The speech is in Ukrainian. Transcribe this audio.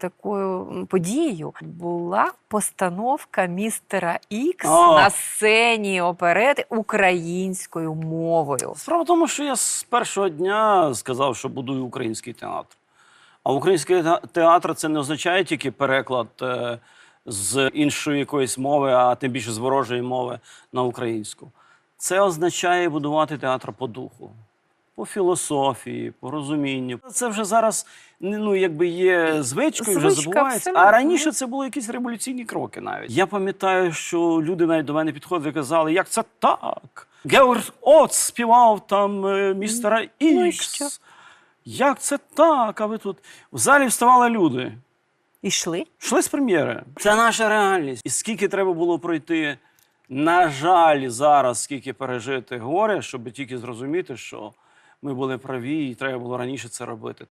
такою подією була постановка містера Ікс О! на сцені оперети українською мовою. Справа в тому, що я з першого дня сказав, що будую український театр. А український театр це не означає тільки переклад е, з іншої якоїсь мови, а тим більше з ворожої мови на українську. Це означає будувати театр по духу, по філософії, по розумінню. Це вже зараз ну, якби є звичкою, вже Звичка, забувається. А раніше це були якісь революційні кроки навіть. Я пам'ятаю, що люди навіть до мене підходили і казали, як це так? Георг Оц співав там е, містера Ну Ікс. що? Як це так? А ви тут в залі вставали люди. Ішли? Йшли з прем'єри. Це наша реальність. І скільки треба було пройти, на жаль, зараз скільки пережити горе, щоб тільки зрозуміти, що ми були праві, і треба було раніше це робити.